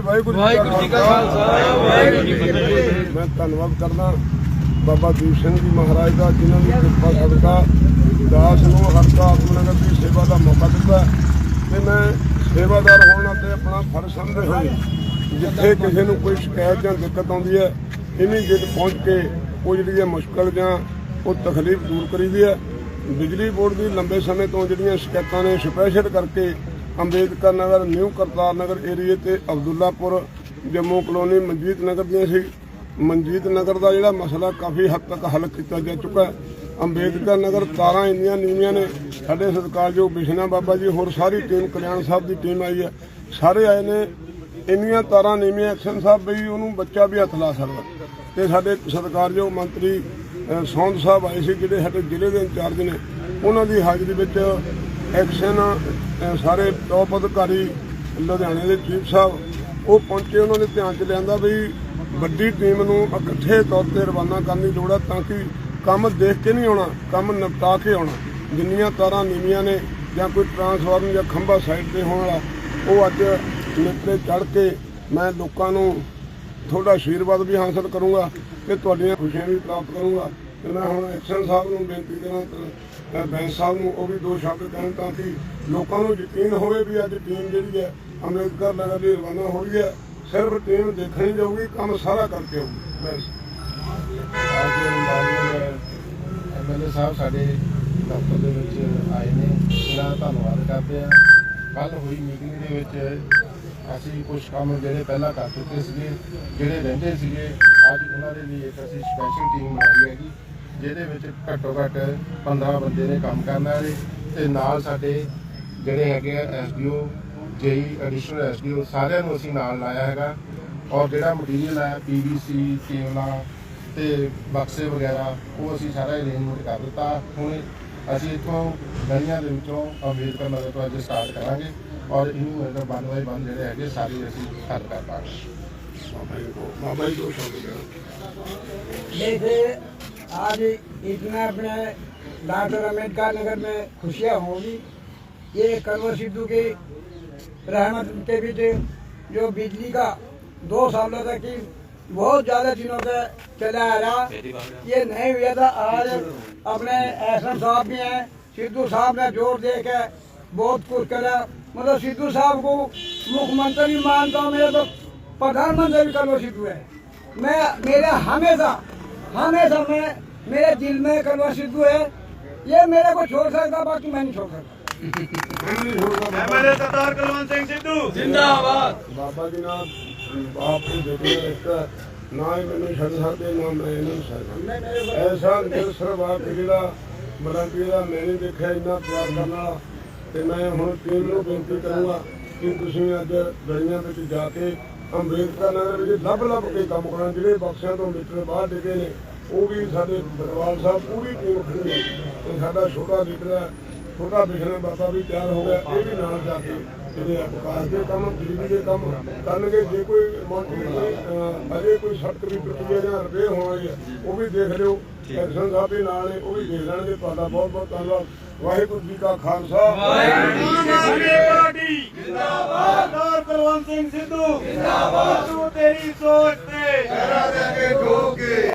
ਵਾਹਿਗੁਰੂ ਵਾਹਿਗੁਰੂ ਜੀ ਕਾ ਖਾਲਸਾ ਵਾਹਿਗੁਰੂ ਜੀ ਕੀ ਫਤਿਹ। ਮੈਂ ਧੰਨਵਾਦ ਕਰਦਾ ਬਾਬਾ ਦੀਪ ਸਿੰਘ ਜੀ ਮਹਾਰਾਜ ਦਾ ਜਿਨ੍ਹਾਂ ਦੀ ਕਿਰਪਾ ਸਦਕਾ ਦਾਸ ਨੂੰ ਹਰਕਾ ਆਤਮਨਗਰ ਦੀ ਸੇਵਾ ਦਾ ਮੌਕਾ ਦਿੱਤਾ। ਤੇ ਮੈਂ ਸੇਵਾਦਾਰ ਹੋਣ ਅਤੇ ਆਪਣਾ ਫਰਜ਼ ਸਮਝਦੇ ਹੋਏ ਜਿੱਥੇ ਕਿਸੇ ਨੂੰ ਕੋਈ ਸ਼ਿਕਾਇਤ ਜਾਂ ਦਿੱਕਤ ਆਉਂਦੀ ਹੈ ਇਮੀਡੀਏਟ ਪਹੁੰਚ ਕੇ ਉਹ ਜਿਹੜੀ ਹੈ ਮੁਸ਼ਕਲ ਜਾਂ ਉਹ ਤਕਲੀਫ ਦੂਰ ਕਰੀਦੀ ਹੈ। ਬਿਜਲੀ ਬੋਰਡ ਦੀ ਲੰਬੇ ਸਮੇਂ ਤੋਂ ਜਿਹੜੀਆਂ ਸ਼ਿਕਾਇਤਾਂ ਨੇ ਸਪੈਸ਼ਲ ਕਰਕੇ ਅੰਬੇਦਕਰ ਨਗਰ, ਨਿਊ ਕਰਤਾਰ ਨਗਰ ਏਰੀਏ ਤੇ ਅਬਦੁੱਲਾਪੁਰ, ਜੰਮੂ ਕਲੋਨੀ, ਮਨਜੀਤ ਨਗਰ ਦੀਆਂ ਸੀ। ਮਨਜੀਤ ਨਗਰ ਦਾ ਜਿਹੜਾ ਮਸਲਾ ਕਾਫੀ ਹੱਦ ਤੱਕ ਹੱਲ ਕੀਤਾ ਜਾ ਚੁੱਕਾ ਹੈ। ਅੰਬੇਦਕਰ ਨਗਰ ਤਾਰਾਂ ਇੰਨੀਆਂ ਨੀਵੀਆਂ ਨੇ, ਸਾਡੇ ਸਤਿਕਾਰਯੋਗ ਬਿਸ਼ਨਾ ਬਾਬਾ ਜੀ, ਹੋਰ ਸਾਰੀ ਟੀਮ ਕਲਿਆਣ ਸਾਹਿਬ ਦੀ ਟੀਮ ਆਈ ਹੈ। ਸਾਰੇ ਆਏ ਨੇ, ਇੰਨੀਆਂ ਤਾਰਾਂ ਨੀਵੀਆਂ, ਐਕਸ਼ਨ ਸਾਹਿਬ ਬਈ ਉਹਨੂੰ ਬੱਚਾ ਵੀ ਹੱਥ ਲਾ ਸਕਦਾ। ਤੇ ਸਾਡੇ ਸਤਿਕਾਰਯੋਗ ਮੰਤਰੀ ਸੌਂਦ ਸਾਹਿਬ ਆਏ ਸੀ, ਜਿਹੜੇ ਸਾਡੇ ਜ਼ਿਲ੍ਹੇ ਦੇ ਇੰਚਾਰਜ ਨੇ। ਉਹਨਾਂ ਦੀ ਹਾਜ਼ਰੀ ਵਿੱਚ ਐਕਸ਼ਨ ਸਾਰੇ ਟੌਪ ਅਧਿਕਾਰੀ, ਲੁਧਿਆਣੇ ਦੇ ਚੀਫ ਸਾਹਿਬ, ਉਹ ਪਹੁੰਚੇ, ਉਹਨਾਂ ਦੇ ਧਿਆਨ 'ਚ ਲਿਆਂਦਾ ਵੀ ਵੱਡੀ ਟੀਮ ਨੂੰ ਇਕੱਠੇ ਤੌਰ ਤੇ ਰਵਾਨਾ ਕਰਨ ਦੀ ਲੋੜ ਹੈ ਤਾਂ ਕਿ ਕੰਮ ਦੇਖ ਕੇ ਨਹੀਂ ਆਉਣਾ, ਕੰਮ ਨਿਪਟਾ ਕੇ ਆਉਣਾ। ਜਿੰਨੀਆਂ ਤਾਰਾਂ ਨੀਵੀਆਂ ਨੇ ਜਾਂ ਕੋਈ ਟਰਾਂਸਫਾਰਮ ਜਾਂ ਖੰਭਾ ਸਾਈਡ ਤੇ ਹੋਣ ਵਾਲਾ, ਉਹ ਅੱਜ ਨਿੱਤੇ ਚੜ ਕੇ ਮੈਂ ਲੋਕਾਂ ਨੂੰ ਤੁਹਾਡਾ ਆਸ਼ੀਰਵਾਦ ਵੀ ਹਾਸਲ ਕਰੂੰਗਾ ਤੇ ਤੁਹਾਡੀਆਂ ਖੁਸ਼ੀਆਂ ਵੀ ਪ੍ਰਾਪਤ ਕਰੂੰਗਾ। ਤੇ ਮੈਂ ਹੁਣ ਐਕਸ਼ਨ ਸਾਹਿਬ ਨੂੰ ਬੇਨਤੀ ਕਰਾਂ ਬੈਂਸ ਸਾਹਿਬ ਨੂੰ ਉਹ ਵੀ ਦੋ ਸ਼ਬਦ ਕਹਿਣ ਤਾਂ ਕਿ ਲੋਕਾਂ ਨੂੰ ਯਕੀਨ ਹੋਵੇ ਵੀ ਅੱਜ ਟੀਮ ਜਿਹੜੀ ਹੈ ਅੰਬੇਦਕਰ ਨਗਰ ਦੀ ਰਵਾਨਾ ਹੋ ਰਹੀ ਹੈ। ਸਿਰਫ ਟੀਮ ਦੇਖਣੀ ਜਾਊਗੀ, ਕੰਮ ਸਾਰਾ ਕਰਕੇ ਆਊਗੀ। ਬੈਂਸ ਅੱਜ ਐਮਐਲਏ ਸਾਹਿਬ ਸਾਡੇ ਦਫ਼ਤਰ ਦੇ ਵਿੱਚ ਆਏ ਨੇ। ਇਹਨਾਂ ਧੰਨਵਾਦ ਕਰਦੇ ਆ ਕੱਲ ਹੋਈ ਮੀਟਿੰਗ ਦੇ ਵਿੱਚ ਅਸੀਂ ਕੁਝ ਕੰਮ ਜਿਹੜੇ ਪਹਿਲਾਂ ਕਰ ਚੁੱਕੇ ਸੀਗੇ, ਜਿਹੜੇ ਰਹਿੰਦੇ ਸੀਗੇ, ਅੱਜ ਉਹਨਾਂ ਦੇ ਲਈ ਇੱਕ ਅਸੀਂ ਸਪੈਸ਼ਲ ਟੀਮ ਬਣਾਈ ਹੈਗੀ, ਜਿਹਦੇ ਵਿੱਚ ਘੱਟੋ ਘੱਟ 15 ਬੰਦੇ ਨੇ ਕੰਮ ਕਰਨ ਵਾਲੇ ਤੇ ਨਾਲ ਸਾਡੇ ਜਿਹੜੇ ਹੈਗੇ ਆ ਐਸਡੀਓ ਜੇਈ ਐਡੀਸ਼ਨਲ ਐਸਡੀਓ ਸਾਰਿਆਂ ਨੂੰ ਅਸੀਂ ਨਾਲ ਲਾਇਆ ਹੈਗਾ। ਔਰ ਜਿਹੜਾ ਮਟੀਰੀਅਲ ਆਇਆ ਪੀਵੀਸੀ ਕੇਬਲਾਂ ਤੇ ਬਕਸੇ ਵਗੈਰਾ, ਉਹ ਅਸੀਂ ਸਾਰਾ ਅਰੇਂਜਮੈਂਟ ਕਰ ਦਿੱਤਾ। ਹੁਣ ਅਸੀਂ ਇੱਥੋਂ ਗਲੀਆਂ ਦੇ ਵਿੱਚੋਂ ਅੰਬੇਦਕਰ ਨਗਰ ਤੋਂ ਅੱਜ ਸਟਾਰਟ ਕਰਾਂਗੇ। ਔਰ ਇਹਨੂੰ ਇਹਦਾ ਬੰਦ ਬਾਈ ਬੰਦ ਜਿਹੜੇ ਹੈਗੇ ਸਾਰੇ ਅਸੀਂ ਹੱਲ ਕਰ ਪਾਵਾਂਗੇ ਬਾਬਾ ਜੀ ਕੋ ਬਾਬਾ ਜੀ ਦੋ ਸ਼ਬਦ ਕਹਿਣਾ जैसे आज इतना अपने डॉक्टर अम्बेडकर नगर में खुशियाँ होगी ये कंवर सिद्धू की रहमत के भी थे जो बिजली का दो सालों तक की बहुत ज़्यादा दिनों से चला आ रहा ये नहीं हुआ था आज अपने एहसन साहब भी हैं सिद्धू साहब ने जोर दे के बहुत कुछ करा मतलब सिद्धू साहब को मुख्यमंत्री मानता हूँ मेरा तो प्रधानमंत्री भी कन्वर सिद्धू है। मैं मेरे हमेशा हमेशा मैं मेरे दिल में कन्वर सिद्धू है। ये मेरे को छोड़ सकता बाकी मैं नहीं छोड़ सकता। सिंह सिद्धू। जिंदाबाद। बाबा जी ना ना ही मैंने छड़ सकते ना मैं ऐसा बड़ा मैंने देखा इतना प्यार करना। ਨਹੀਂ ਤੇ ਮੈਂ ਹੁਣ ਟੀਮ ਨੂੰ ਬੇਨਤੀ ਕਰੂੰਗਾ ਕਿ ਤੁਸੀਂ ਅੱਜ ਗਲੀਆਂ ਵਿੱਚ ਜਾ ਕੇ ਅੰਬੇਦਕਰ ਨਗਰ ਵਿੱਚ ਲੱਭ ਲੱਭ ਕੇ ਕੰਮ ਕਰਨਾ, ਜਿਹੜੇ ਬਕਸਿਆਂ ਤੋਂ ਮੀਟਰ ਬਾਹਰ ਡਿੱਗੇ ਨੇ, ਉਹ ਵੀ ਸਾਡੇ ਬਰਵਾਲ ਸਾਹਿਬ ਪੂਰੀ ਟੀਮ ਖੜੀ ਹੈ ਤੇ ਸਾਡਾ ਛੋਟਾ ਲੀਡਰ ਹੈ, ਛੋਟਾ ਬਿਸ਼ਨਾ ਬਾਬਾ ਵੀ ਤਿਆਰ ਹੋ ਗਿਆ, ਇਹ ਵੀ ਨਾਲ ਜਾ ਕੇ ਜਿਹੜੇ ਵਿਕਾਸ ਦੇ ਕੰਮ ਬਿਜਲੀ ਦੇ ਕੰਮ ਕਰਨਗੇ ਜੇ ਕੋਈ ਮੰਤਰੀ ਅਹ, ਅਜੇ ਕੋਈ ਸੜਕ ਦੀ ਪ੍ਰਕਿਰਿਆ ਜਾਂ ਰਵੇ ਹੋਣੀ ਹੈ ਉਹ ਵੀ ਦੇਖ ਲਿਓ। ਐਕਸ਼ਨ ਸਾਹਿਬ ਵੀ ਨਾਲ ਉਹ ਵੀ ਦੇਖ ਲੈਣਗੇ। ਤੁਹਾਡਾ ਬਹੁਤ ਬਹੁਤ ਧੰਨਵਾਦ। ਵਾਹਿਗੁਰੂ ਜੀ ਕਾ ਖਾਲਸਾ। ਆਮ ਆਦਮੀ ਪਾਰਟੀ ਜਿੰਦਾਬਾਦ ਸਰਦਾਰ ਕੁਲਵੰਤ ਸਿੰਘ ਸਿੱਧੂ। ਜਿੰਦਾਬਾਦ। ਤੂੰ ਤੇਰੀ ਸੋਚ ਤੇ। ਸ਼ਹਿਰਾਂ ਦੇ ਅੱਗੇ ਠੋਕ ਕੇ।